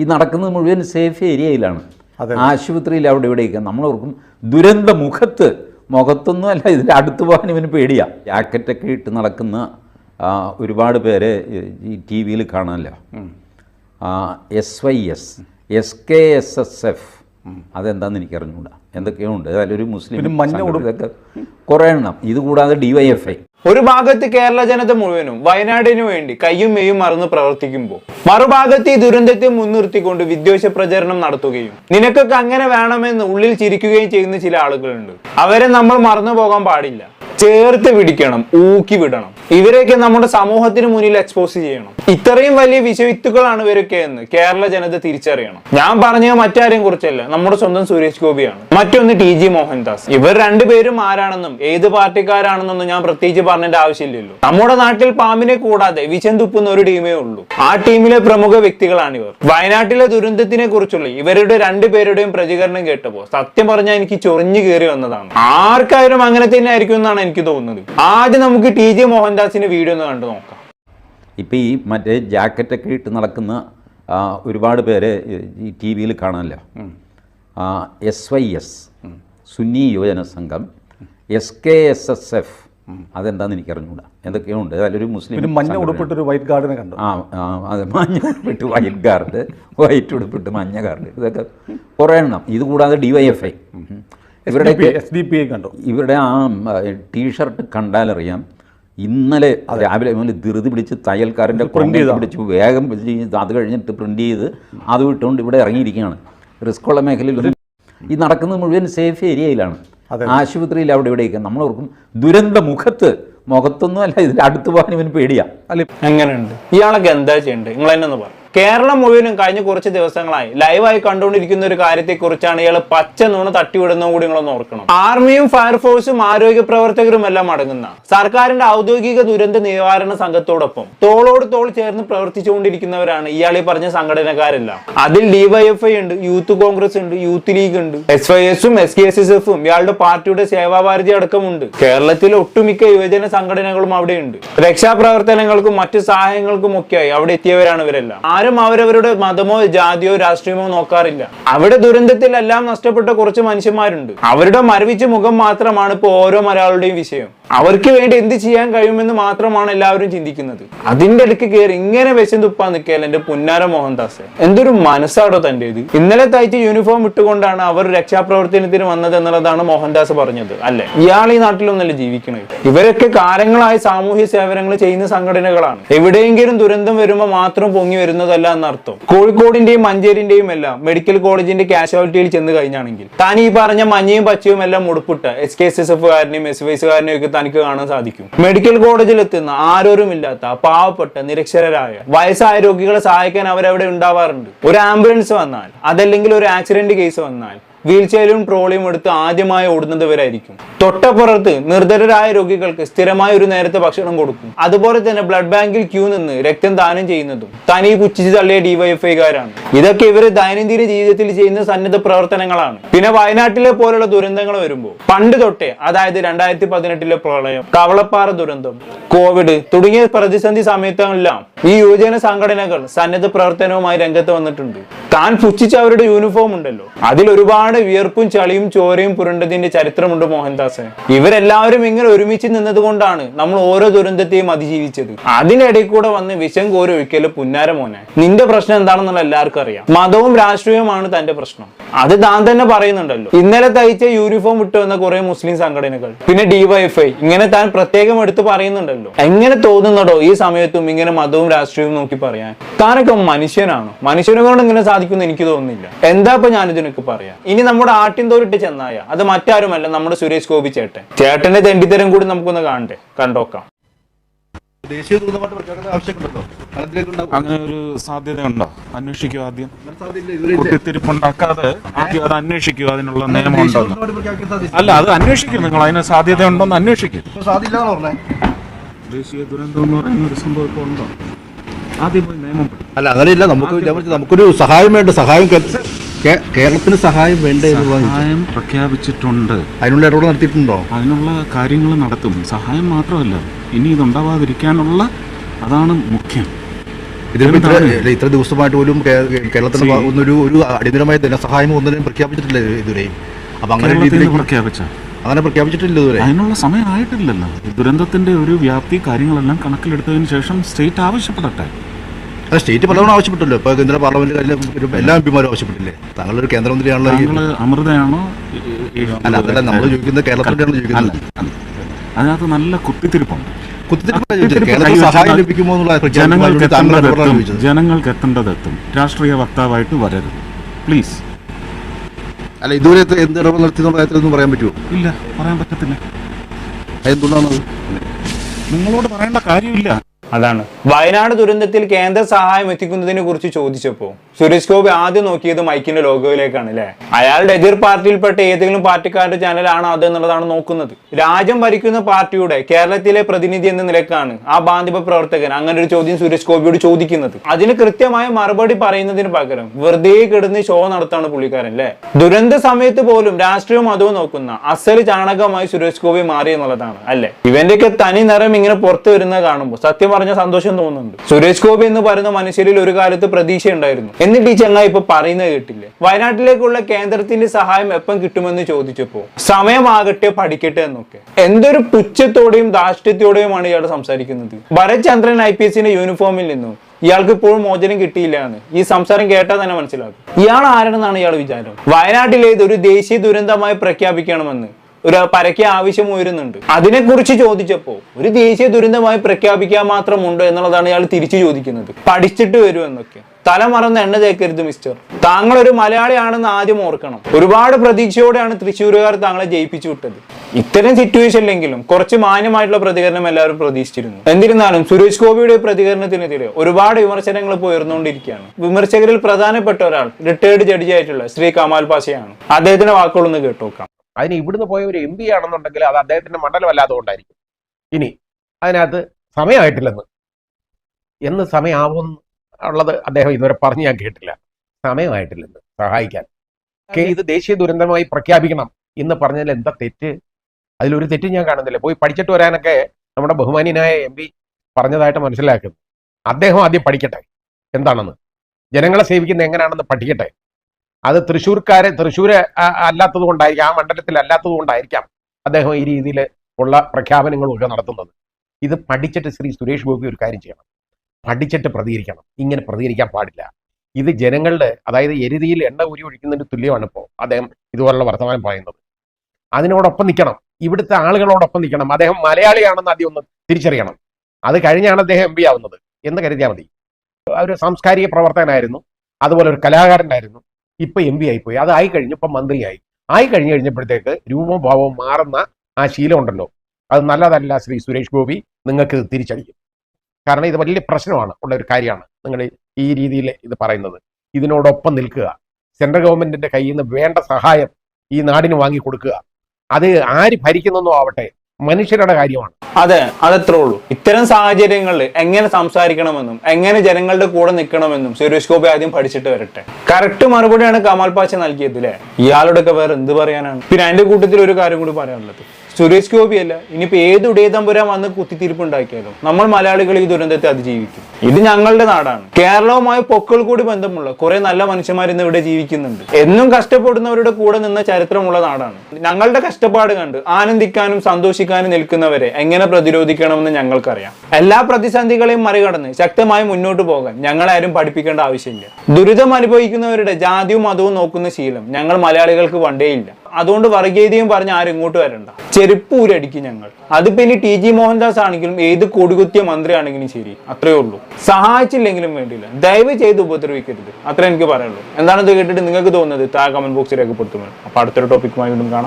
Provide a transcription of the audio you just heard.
ഈ നടക്കുന്നത് മുഴുവൻ സേഫ് ഏരിയയിലാണ്. ആശുപത്രിയിൽ അവിടെ ഇവിടെയൊക്കെ. നമ്മളോർക്കും ദുരന്ത മുഖത്ത് മുഖത്തൊന്നും അല്ല ഇതിൽ അടുത്ത് പോകാൻ ഇവന് പേടിയാ. ജാക്കറ്റൊക്കെ ഇട്ട് നടക്കുന്ന ഒരുപാട് പേരെ ഈ ടി വിയിൽ കാണാമല്ലോ S Y S S K S S F അതെന്താണെന്ന് എനിക്ക് അറിഞ്ഞുകൂടാ എന്തൊക്കെയോ ഉണ്ട് അതിലൊരു മുസ്ലിം പിന്നെ മഞ്ഞ കൊടുക്കൊക്കെ. ഇതൊക്കെ കുറേ എണ്ണം. ഇത് കൂടാതെ ഡി വൈ എഫ് ഐ ഒരു ഭാഗത്ത് കേരള ജനത മുഴുവനും വയനാടിനു വേണ്ടി കയ്യും മെയ്യും മറന്ന് പ്രവർത്തിക്കുമ്പോൾ മറുഭാഗത്ത് ഈ ദുരന്തത്തെ മുൻനിർത്തിക്കൊണ്ട് വിദ്വേഷ പ്രചരണം നടത്തുകയും നിനക്കൊക്കെ അങ്ങനെ വേണമെന്ന് ഉള്ളിൽ ചിരിക്കുകയും ചെയ്യുന്ന ചില ആളുകളുണ്ട്. അവരെ നമ്മൾ മറന്നു പോകാൻ പാടില്ല. ചേർത്ത് പിടിക്കണം ഊക്കി വിടണം. ഇവരെയൊക്കെ നമ്മുടെ സമൂഹത്തിന് മുന്നിൽ എക്സ്പോസ് ചെയ്യണം. ഇത്രയും വലിയ വിഷവിത്തുകളാണ് ഇവരൊക്കെ എന്ന് കേരള ജനത തിരിച്ചറിയണം. ഞാൻ പറഞ്ഞ മറ്റാരെയും കുറിച്ചല്ല നമ്മുടെ സ്വന്തം സുരേഷ് ഗോപിയാണ്. മറ്റൊന്ന് ടി ജി മോഹൻദാസ്. ഇവർ രണ്ടുപേരും ആരാണെന്നും ഏത് പാർട്ടിക്കാരാണെന്നൊന്നും ഞാൻ പ്രത്യേകിച്ച് പറഞ്ഞിട്ട് ആവശ്യമില്ലല്ലോ. നമ്മുടെ നാട്ടിൽ പാമ്പിനെ കൂടാതെ വിഷം തുപ്പുന്ന ഒരു ടീമേ ഉള്ളൂ. ആ ടീമിലെ പ്രമുഖ വ്യക്തികളാണ് ഇവർ. വയനാട്ടിലെ ദുരന്തത്തിനെ കുറിച്ചുള്ള ഇവരുടെ രണ്ടുപേരുടെയും പ്രതികരണം കേട്ടപ്പോൾ സത്യം പറഞ്ഞാൽ എനിക്ക് ചൊറിഞ്ഞു കയറി വന്നതാണ്. ആർക്കായാലും അങ്ങനെ തന്നെ ആയിരിക്കും എന്നാണ് എനിക്ക് തോന്നുന്നത്. ആദ്യം നമുക്ക് ടി ജെ മോഹൻദാസിന്റെ വീഡിയോ ഒന്ന് കണ്ടു നോക്കാം. ഇപ്പം ഈ മറ്റേ ജാക്കറ്റൊക്കെ ഇട്ട് നടക്കുന്ന ഒരുപാട് പേര് ഈ ടി വിയിൽ കാണാമല്ലോ S Y S Sunni Yuvajana Sangham S K S S F അതെന്താണെന്ന് എനിക്ക് അറിഞ്ഞുകൂടാ എന്തൊക്കെയോ ഉണ്ട് അതിലൊരു മുസ്ലിം മഞ്ഞ ഉടുപ്പിട്ട് ഒരു വൈറ്റ് ഗാർഡിനെ കണ്ടു. ആ ആ, അതെ മഞ്ഞ ഉടുപ്പിട്ട് വൈറ്റ് ഗാർഡ് വൈറ്റ് ഉടുപ്പിട്ട് മഞ്ഞ ഗാർഡ് ഇതൊക്കെ കുറേ എണ്ണം. ഇത് കൂടാതെ ഡി വൈ എഫ് ഐ ഇവരുടെ എസ് ഡി പി ഐ കണ്ടു. ഇവരുടെ ആ ടീഷർട്ട് കണ്ടാലറിയാം. ഇന്നലെ രാവിലെ മുതൽ ധൃതി പിടിച്ച് തയ്യൽക്കാരന്റെ പ്രിന്റ് ചെയ്ത്? പിടിച്ച് വേഗം അത് കഴിഞ്ഞിട്ട് പ്രിന്റ് ചെയ്ത് അത് വിട്ടുകൊണ്ട് ഇവിടെ ഇറങ്ങിയിരിക്കുകയാണ്. റിസ്ക്കുള്ള മേഖലയിൽ ഈ നടക്കുന്നത് മുഴുവൻ സേഫ് ഏരിയയിലാണ്. ആശുപത്രിയിൽ അവിടെ ഇവിടെയൊക്കെ. നമ്മളോർക്കും ദുരന്ത മുഖത്ത് മുഖത്തൊന്നും അല്ല ഇതിന്റെ അടുത്ത് പോകാൻ ഇവന് പേടിയാ. അല്ലെ എങ്ങനെയുണ്ട്? ഇയാളൊക്കെ എന്താ ചെയ്യേണ്ടത് നിങ്ങൾ തന്നെ ഒന്ന് പറ. കേരളം മുഴുവനും കഴിഞ്ഞ കുറച്ച് ദിവസങ്ങളായി ലൈവായി കണ്ടുകൊണ്ടിരിക്കുന്ന ഒരു കാര്യത്തെ കുറിച്ചാണ് ഇയാൾ പച്ച നൂണ് തട്ടിവിടുന്നതും കൂടി നിങ്ങളൊന്ന് ഓർക്കണം. ആർമിയും ഫയർഫോഴ്സും ആരോഗ്യ പ്രവർത്തകരും എല്ലാം അടങ്ങുന്ന സർക്കാരിന്റെ ഔദ്യോഗിക ദുരന്ത നിവാരണ സംഘത്തോടൊപ്പം തോളോട് തോൾ ചേർന്ന് പ്രവർത്തിച്ചുകൊണ്ടിരിക്കുന്നവരാണ് ഇയാൾ ഈ പറഞ്ഞ സംഘടനക്കാരെല്ലാം. അതിൽ ഡിവൈഎഫ്ഐ ഉണ്ട് യൂത്ത് കോൺഗ്രസ് ഉണ്ട് യൂത്ത് ലീഗ് ഉണ്ട് എസ് വൈ എസും എസ് കെ എസ് എസ് എഫും ഇയാളുടെ പാർട്ടിയുടെ സേവാഭാരതി അടക്കമുണ്ട്. കേരളത്തിലെ ഒട്ടുമിക്ക യുവജന സംഘടനകളും അവിടെയുണ്ട്. രക്ഷാപ്രവർത്തനങ്ങൾക്കും മറ്റു സഹായങ്ങൾക്കും ഒക്കെയായി അവിടെ എത്തിയവരാണ് ഇവരെല്ലാം. ആരും അവരവരുടെ മതമോ ജാതിയോ രാഷ്ട്രീയമോ നോക്കാറില്ല. അവിടെ ദുരന്തത്തിലെല്ലാം നഷ്ടപ്പെട്ട കുറച്ച് മനുഷ്യന്മാരുണ്ട്. അവരുടെ മരവിച്ച മുഖം മാത്രമാണ് ഇപ്പോൾ ഓരോ മലയാളിയുടെയും വിഷയം. അവർക്ക് വേണ്ടി എന്ത് ചെയ്യാൻ കഴിയുമെന്ന് മാത്രമാണ് എല്ലാവരും ചിന്തിക്കുന്നത്. അതിന്റെ അടുക്ക് കയറി ഇങ്ങനെ വെച്ചു തുപ്പാൻ നിൽക്കുകയല്ല എന്റെ പുന്നാര മോഹൻദാസ്. എന്തൊരു മനസ്സാടോ തന്റെ ഇത് ഇന്നലെ തയ്ച്ച് യൂണിഫോം ഇട്ടുകൊണ്ടാണ് അവർ രക്ഷാപ്രവർത്തനത്തിന് വന്നത് എന്നുള്ളതാണ് മോഹൻദാസ് പറഞ്ഞത് അല്ലെ? ഇയാൾ ഈ നാട്ടിലൊന്നല്ല ജീവിക്കുന്നത് ഇവരൊക്കെ കാലങ്ങളായി സാമൂഹ്യ സേവനങ്ങൾ ചെയ്യുന്ന സംഘടനകളാണ്. എവിടെയെങ്കിലും ദുരന്തം വരുമ്പോൾ മാത്രം പൊങ്ങി വരുന്നതല്ല എന്നർത്ഥം. കോഴിക്കോടിന്റെയും മഞ്ചേരിന്റെയും എല്ലാം മെഡിക്കൽ കോളേജിന്റെ കാഷ്വാലിറ്റിയിൽ ചെന്ന് കഴിഞ്ഞാണെങ്കിൽ താൻ ഈ പറഞ്ഞ മഞ്ഞയും പച്ചയും എല്ലാം മുടുപ്പിട്ട് S K S S F കാരനെയും S Y S കാരനെയും ഒക്കെ തനിക്ക് കാണാൻ സാധിക്കും. മെഡിക്കൽ കോളേജിൽ എത്തുന്ന ആരോരുമില്ലാത്ത പാവപ്പെട്ട നിരക്ഷരരായ വയസ്സായ രോഗികളെ സഹായിക്കാൻ അവരവിടെ ഉണ്ടാവാറുണ്ട്. ഒരു ആംബുലൻസ് വന്നാൽ അതല്ലെങ്കിൽ ഒരു ആക്സിഡന്റ് കേസ് വന്നാൽ വീൽ ചെയറും ട്രോളിയും എടുത്ത് ആദ്യമായി ഓടുന്നതുവരായിരിക്കും തൊട്ടപ്പുറത്ത് നിർധരരായ രോഗികൾക്ക് സ്ഥിരമായ ഒരു നേരത്തെ ഭക്ഷണം കൊടുക്കും. അതുപോലെ തന്നെ ബ്ലഡ് ബാങ്കിൽ ക്യൂ നിന്ന് രക്തം ദാനം ചെയ്യുന്നതും തനി പുച്ഛിച്ച് തള്ളിയ ഡിവൈഎഫ്ഐക്കാരാണ്. ഇതൊക്കെ ഇവർ ദൈനംദിന ജീവിതത്തിൽ ചെയ്യുന്ന സന്നദ്ധ പ്രവർത്തനങ്ങളാണ്. പിന്നെ വയനാട്ടിലെ പോലുള്ള ദുരന്തങ്ങൾ വരുമ്പോൾ പണ്ട് തൊട്ടേ അതായത് രണ്ടായിരത്തി പതിനെട്ടിലെ പ്രളയം കവളപ്പാറ ദുരന്തം കോവിഡ് തുടങ്ങിയ പ്രതിസന്ധി സമയത്തെല്ലാം ഈ യുവജന സംഘടനകൾ സന്നദ്ധ പ്രവർത്തനവുമായി രംഗത്ത് വന്നിട്ടുണ്ട്. താൻ പുച്ഛിച്ച അവരുടെ യൂണിഫോം ഉണ്ടല്ലോ. അതിൽ ഒരുപാട് വിയർപ്പും ചളിയും ചോരയും പുരണ്ടതിന്റെ ചരിത്രമുണ്ട് മോഹൻദാസ് ഇവരെല്ലാവരും ഇങ്ങനെ ഒരുമിച്ച് നിന്നത് കൊണ്ടാണ് നമ്മൾ ഓരോ ദുരന്തത്തെയും അതിജീവിച്ചത്. അതിനിടയിൽ കൂടെ വന്ന് വിഷം കോരി ഒഴിക്കൽ പുന്നാര മോനെ. നിന്റെ പ്രശ്നം എന്താണെന്നുള്ള എല്ലാവർക്കും അറിയാം. മതവും രാഷ്ട്രീയവുമാണ് തന്റെ പ്രശ്നം. അത് താൻ തന്നെ പറയുന്നുണ്ടല്ലോ. ഇന്നലെ തയ്ച്ച യൂണിഫോം വിട്ടു വന്ന കുറെ മുസ്ലിം സംഘടനകൾ പിന്നെ ഡിവൈഎഫ്ഐ ഇങ്ങനെ താൻ പ്രത്യേകം എടുത്ത് പറയുന്നുണ്ടല്ലോ. എങ്ങനെ തോന്നുന്നടോ ഈ സമയത്തും ഇങ്ങനെ മതവും രാഷ്ട്രീയവും നോക്കി പറയാൻ? താനൊക്കെ മനുഷ്യനാണോ? മനുഷ്യനെ കൊണ്ട് ഇങ്ങനെ സാധിക്കുമെന്ന് എനിക്ക് തോന്നുന്നില്ല. എന്താ ഇപ്പൊ ഞാനിതിനൊക്കെ പറയാം? ഇനി നമ്മുടെ ആട്ടിൻ തോലിട്ട് ചെന്നായ. അത് മറ്റാരുമല്ല നമ്മുടെ സുരേഷ് ഗോപി ചേട്ടൻ. ചേട്ടന്റെ തെണ്ടിത്തരം കൂടി നമുക്കൊന്ന് കാണണ്ടേ? കണ്ടോക്കാം ദേശീയ ആവശ്യമുണ്ടല്ലോ? അങ്ങനെ ഒരു സാധ്യതയുണ്ടോ? അന്വേഷിക്കുക ആദ്യം. കുട്ടിത്തിരിപ്പുണ്ടാക്കാതെ കുത്തിത്തിരിപ്പുണ്ടാക്കാതെ ആദ്യം അത് അന്വേഷിക്കുക അതിനുള്ള പ്രഖ്യാപിക്കാൻ സാധിച്ചു അല്ല അത് അന്വേഷിക്കും. നിങ്ങൾ അതിന് അന്വേഷിക്കും. ഇപ്പൊ സാധ്യമില്ലാന്ന് പറഞ്ഞേ. ദേശീയ ദുരന്തം എന്ന് പറയുന്ന ഒരു സംഭവം ഇപ്പോൾ ഉണ്ടോ? ആദ്യം പോയി നിയമം അല്ല അങ്ങനെയില്ല. നമുക്ക് നമുക്കൊരു സഹായം വേണ്ട സഹായം കേരളത്തിന് സഹായം വേണ്ട എന്ന് സഹായം പ്രഖ്യാപിച്ചിട്ടുണ്ട്. അതിനുള്ള ഇടപെടൽ നടത്തിയിട്ടുണ്ടോ? അതിനുള്ള കാര്യങ്ങൾ നടത്തും. സഹായം മാത്രമല്ല ഇനി ഇതുണ്ടാവാതിരിക്കാനുള്ള അതാണ് മുഖ്യം. ഇതിന് ഇത്ര ദിവസമായിട്ട് പോലും കേരളത്തിന്റെ ഒന്നൊരു ഒരു അടിയന്തരമായ ധനസഹായം ഒന്നിനും പ്രഖ്യാപിച്ചിട്ടില്ല ഇതുവരെയും അപ്പൊ അങ്ങനെ പ്രഖ്യാപിച്ച? അങ്ങനെ പ്രഖ്യാപിച്ചിട്ടില്ല ഇതുവരെ. അതിനുള്ള സമയമായിട്ടില്ലല്ലോ ദുരന്തത്തിന്റെ ഒരു വ്യാപ്തി കാര്യങ്ങളെല്ലാം കണക്കിലെടുത്തതിന് ശേഷം സ്റ്റേറ്റ് ആവശ്യപ്പെടട്ടെ. അത് സ്റ്റേറ്റ് പലതവണ ആവശ്യപ്പെട്ടല്ലോ. ഇപ്പൊ കേന്ദ്ര പാർലമെന്റ് എല്ലാ എം പിമാരും ആവശ്യപ്പെട്ടില്ലേ? താങ്കളൊരു കേന്ദ്രമന്ത്രിയാണല്ലോ അമൃതയാണോ? അല്ല അതല്ല നമ്മൾ ചോദിക്കുന്നത് കേരളത്തിലാണ് ചോദിക്കുന്നത് അല്ല, അല്ല. അതിനകത്ത് നല്ല കുത്തിത്തിരിപ്പുണ്ട്. ജനങ്ങൾക്ക് എത്തേണ്ടത് എത്തും. എത്തേണ്ടതെത്തും രാഷ്ട്രീയ വക്താവായിട്ട് വരരുത്. പ്ലീസ്. അല്ല ഇതുവരെ എന്ത് ഇടപെടൽ നടത്തിയെന്നുള്ള കാര്യത്തിലൊന്നും പറയാൻ പറ്റുമോ? ഇല്ല പറയാൻ പറ്റത്തില്ല. എന്തുകൊണ്ടാണത് നിങ്ങളോട് പറയേണ്ട കാര്യമില്ല. അതാണ്. വയനാട് ദുരന്തത്തിൽ കേന്ദ്ര സഹായം എത്തിക്കുന്നതിനെ കുറിച്ച് ചോദിച്ചപ്പോ സുരേഷ് ഗോപി ആദ്യം നോക്കിയത് മൈക്കിന്റെ ലോഗോയിലേക്കാണ് അല്ലെ അയാളുടെ എതിർ പാർട്ടിയിൽപ്പെട്ട ഏതെങ്കിലും പാർട്ടിക്കാരുടെ ചാനലാണോ അതെന്നുള്ളതാണ് നോക്കുന്നത്. രാജ്യം ഭരിക്കുന്ന പാർട്ടിയുടെ കേരളത്തിലെ പ്രതിനിധി എന്ന നിലക്കാണ് ആ ബാന്ധിപ പ്രവർത്തകൻ അങ്ങനെ ഒരു ചോദ്യം സുരേഷ് ഗോപിയോട് ചോദിക്കുന്നത്. അതിന് കൃത്യമായ മറുപടി പറയുന്നതിന് പകരം വെറുതെ കിടന്ന് ഷോ നടത്താണ് പുള്ളിക്കാരൻ അല്ലെ ദുരന്ത സമയത്ത് പോലും രാഷ്ട്രീയവും അതവും നോക്കുന്ന അസൽ ചാണകമായി സുരേഷ് ഗോപി മാറി എന്നുള്ളതാണ് അല്ലെ? ഇവന്റെയൊക്കെ തനി നിറം ഇങ്ങനെ പുറത്തു വരുന്നത് കാണുമ്പോൾ സത്യം പറഞ്ഞ സന്തോഷം തോന്നുന്നുണ്ട്. സുരേഷ് ഗോപി എന്ന് പറയുന്ന മനുഷ്യരിൽ ഒരു കാലത്ത് പ്രതീക്ഷ ഉണ്ടായിരുന്നു എന്നിട്ട് ഈ ചങ്ങായി ഇപ്പൊ പറയുന്നത് കേട്ടില്ലേ? വയനാട്ടിലേക്കുള്ള കേന്ദ്രത്തിന്റെ സഹായം എപ്പം കിട്ടുമെന്ന് ചോദിച്ചപ്പോ സമയമാകട്ടെ പഠിക്കട്ടെ എന്നൊക്കെ. എന്തൊരു പുച്ഛത്തോടെയും ധാർഷ്ട്യത്തോടെയുമാണ് ഇയാൾ സംസാരിക്കുന്നത്. ഭരത് ചന്ദ്രൻ ഐ പി എസിന്റെ യൂണിഫോമിൽ നിന്നും ഇയാൾക്ക് ഇപ്പോഴും മോചനം കിട്ടിയില്ല എന്ന് ഈ സംസാരം കേട്ടാൽ തന്നെ മനസ്സിലാക്കും ഇയാൾ ആരാണെന്നാണ് ഇയാൾ വിചാരം? വയനാട്ടിലേത് ഒരു ദേശീയ ദുരന്തമായി പ്രഖ്യാപിക്കണമെന്ന് ഒരു പരക്കെ ആവശ്യം ഉയരുന്നുണ്ട്. അതിനെക്കുറിച്ച് ചോദിച്ചപ്പോ ഒരു ദേശീയ ദുരന്തമായി പ്രഖ്യാപിക്കാൻ മാത്രമുണ്ടോ എന്നുള്ളതാണ് ഇയാൾ തിരിച്ചു ചോദിക്കുന്നത്. പഠിച്ചിട്ട് വരുമെന്നൊക്കെ തല മറന്ന് എണ്ണ തേക്കരുത് മിസ്റ്റർ താങ്കൾ ഒരു മലയാളിയാണെന്ന് ആദ്യം ഓർക്കണം. ഒരുപാട് പ്രതീക്ഷയോടെയാണ് തൃശ്ശൂരുകാർ താങ്കളെ ജയിപ്പിച്ചു വിട്ടത്. ഇത്തരം സിറ്റുവേഷനിലെങ്കിലും കുറച്ച് മാന്യമായിട്ടുള്ള പ്രതികരണം എല്ലാവരും പ്രതീക്ഷിച്ചിരുന്നു. എന്നിരുന്നാലും സുരേഷ് ഗോപിയുടെ പ്രതികരണത്തിനെതിരെ ഒരുപാട് വിമർശനങ്ങൾ ഇപ്പോൾ ഉയർന്നുകൊണ്ടിരിക്കുകയാണ്. വിമർശകരിൽ പ്രധാനപ്പെട്ട ഒരാൾ റിട്ടയർഡ് ജഡ്ജി ആയിട്ടുള്ള ശ്രീ കമാൽ പാശയാണ് അദ്ദേഹത്തിന്റെ വാക്കുകളൊന്ന് കേട്ടോക്കാം. അതിന് ഇവിടുന്ന് പോയ ഒരു എം പി ആണെന്നുണ്ടെങ്കിൽ അത് അദ്ദേഹത്തിന്റെ മണ്ഡലം അല്ലാതുകൊണ്ടായിരിക്കും ഇനി അതിനകത്ത് സമയമായിട്ടില്ലെന്ന്. എന്ന് സമയമാവും ഉള്ളത് അദ്ദേഹം ഇതുവരെ പറഞ്ഞു ഞാൻ കേട്ടില്ല. സമയമായിട്ടില്ലെന്ന് സഹായിക്കാൻ. ഇത് ദേശീയ ദുരന്തമായി പ്രഖ്യാപിക്കണം എന്ന് പറഞ്ഞതിൽ എന്താ തെറ്റ്? അതിലൊരു തെറ്റ് ഞാൻ കാണുന്നില്ല. പോയി പഠിച്ചിട്ട് വരാനൊക്കെ നമ്മുടെ ബഹുമാനിയനായ എം പി പറഞ്ഞതായിട്ട് മനസ്സിലാക്കുന്നു. അദ്ദേഹം ആദ്യം പഠിക്കട്ടെ. എന്താണെന്ന്? ജനങ്ങളെ സേവിക്കുന്നത് എങ്ങനെയാണെന്ന് പഠിക്കട്ടെ. അത് തൃശ്ശൂർക്കാരെ തൃശ്ശൂര് അല്ലാത്തത് കൊണ്ടായിരിക്കാം ആ മണ്ഡലത്തിൽ അല്ലാത്തത് കൊണ്ടായിരിക്കാം അദ്ദേഹം ഈ രീതിയിൽ ഉള്ള പ്രഖ്യാപനങ്ങളും ഒക്കെ നടത്തുന്നത്. ഇത് പഠിച്ചിട്ട് ശ്രീ സുരേഷ് ഗോപി ഒരു കാര്യം ചെയ്യണം. പഠിച്ചിട്ട് പ്രതികരിക്കണം. ഇങ്ങനെ പ്രതികരിക്കാൻ പാടില്ല. ഇത് ജനങ്ങളുടെ അതായത് എരുതിയിൽ എണ്ണ ഊരി ഒഴിക്കുന്നതിന് തുല്യമാണ് ഇപ്പോൾ അദ്ദേഹം ഇതുപോലുള്ള വർത്തമാനം പറയുന്നത്. അതിനോടൊപ്പം നിൽക്കണം. ഇവിടുത്തെ ആളുകളോടൊപ്പം നിൽക്കണം. അദ്ദേഹം മലയാളിയാണെന്ന് ആദ്യം ഒന്ന് തിരിച്ചറിയണം. അത് കഴിഞ്ഞാണ് അദ്ദേഹം എം പി ആവുന്നത്. എന്ന് കരുതിയാൽ മതി. ഒരു സാംസ്കാരിക പ്രവർത്തകനായിരുന്നു. അതുപോലെ ഒരു കലാകാരനായിരുന്നു. ഇപ്പൊ എം പി ആയിപ്പോയി. അത് ആയി കഴിഞ്ഞ് ഇപ്പൊ മന്ത്രിയായി. ആയി കഴിഞ്ഞു കഴിഞ്ഞപ്പോഴത്തേക്ക് രൂപവും ഭാവവും മാറുന്ന ആ ശീലം ഉണ്ടല്ലോ. അത് നല്ലതല്ല ശ്രീ സുരേഷ് ഗോപി നിങ്ങൾക്ക് ഇത് തിരിച്ചടിക്കും കാരണം ഇത് വലിയ പ്രശ്നമാണ് ഉള്ള ഒരു കാര്യമാണ് നിങ്ങൾ ഈ രീതിയിൽ ഇത് പറയുന്നത്. ഇതിനോടൊപ്പം നിൽക്കുക. സെൻട്രൽ ഗവൺമെന്റിന്റെ കയ്യിൽ നിന്ന് വേണ്ട സഹായം ഈ നാടിന് വാങ്ങി കൊടുക്കുക. അത് ആര് ഭരിക്കുന്നോ ആവട്ടെ. മനുഷ്യരുടെ കാര്യമാണ്. അതെ അതത്രേ ഉള്ളൂ. ഇത്തരം സാഹചര്യങ്ങളിൽ എങ്ങനെ സംസാരിക്കണമെന്നും എങ്ങനെ ജനങ്ങളുടെ കൂടെ നിൽക്കണമെന്നും സുരേഷ് ഗോപി ആദ്യം പഠിച്ചിട്ട് വരട്ടെ. കറക്റ്റ് മറുപടിയാണ് കമാൽ പാച്ച നൽകിയത് അല്ലേ ഒക്കെ വേറെ എന്ത് പറയാനാണ്? പിന്നെ അതിന്റെ കൂട്ടത്തിൽ ഒരു കാര്യം കൂടി പറയാനുള്ളത്. സുരേഷ് ഗോപി അല്ല. ഇനിയിപ്പോ ഏത് ഉടയതമ്പുരാൻ വന്ന് കുത്തിത്തിരിപ്പ് ഉണ്ടാക്കിയാലും നമ്മൾ മലയാളികൾ ഈ ദുരന്തത്തെ അതിജീവിക്കും. ഇത് ഞങ്ങളുടെ നാടാണ്. കേരളവുമായി പൊക്കൾ കൂടി ബന്ധമുള്ള കുറെ നല്ല മനുഷ്യന്മാർ ഇന്ന് ഇവിടെ ജീവിക്കുന്നുണ്ട്. എന്നും കഷ്ടപ്പെടുന്നവരുടെ കൂടെ നിന്ന ചരിത്രമുള്ള നാടാണ്. ഞങ്ങളുടെ കഷ്ടപ്പാട് കണ്ട് ആനന്ദിക്കാനും സന്തോഷിക്കാനും നിൽക്കുന്നവരെ എങ്ങനെ പ്രതിരോധിക്കണമെന്ന് ഞങ്ങൾക്കറിയാം. എല്ലാ പ്രതിസന്ധികളെയും മറികടന്ന് ശക്തമായി മുന്നോട്ട് പോകാൻ ഞങ്ങളാരും പഠിപ്പിക്കേണ്ട ആവശ്യമില്ല. ദുരിതം അനുഭവിക്കുന്നവരുടെ ജാതിയും മതവും നോക്കുന്ന ശീലം ഞങ്ങൾ മലയാളികൾക്ക് പണ്ടേയില്ല. അതുകൊണ്ട് വർഗീയതയും പറഞ്ഞ് ആരും ഇങ്ങോട്ട് വരണ്ട. ചെരുപ്പ് ഊരടിക്കും ഞങ്ങൾ. അതിപ്പോ ഇനി ടി ജി മോഹൻദാസ് ആണെങ്കിലും ഏത് കൊടികുത്തിയ മന്ത്രിയാണെങ്കിലും ശരി. അത്രയേ ഉള്ളൂ. സഹായിച്ചില്ലെങ്കിലും വേണ്ടിയില്ല. ദയവ് ചെയ്ത് ഉപദ്രവിക്കരുത്. അത്ര എനിക്ക് പറയുള്ളൂ എന്താണെന്ന് കേട്ടിട്ട് നിങ്ങൾക്ക് തോന്നുന്നത് താഴെ കമന്റ് ബോക്സിൽ രേഖപ്പെടുത്തുമല്ലോ അപ്പൊ അടുത്തൊരു ടോപ്പിക്കുമായി വീണ്ടും കാണാം.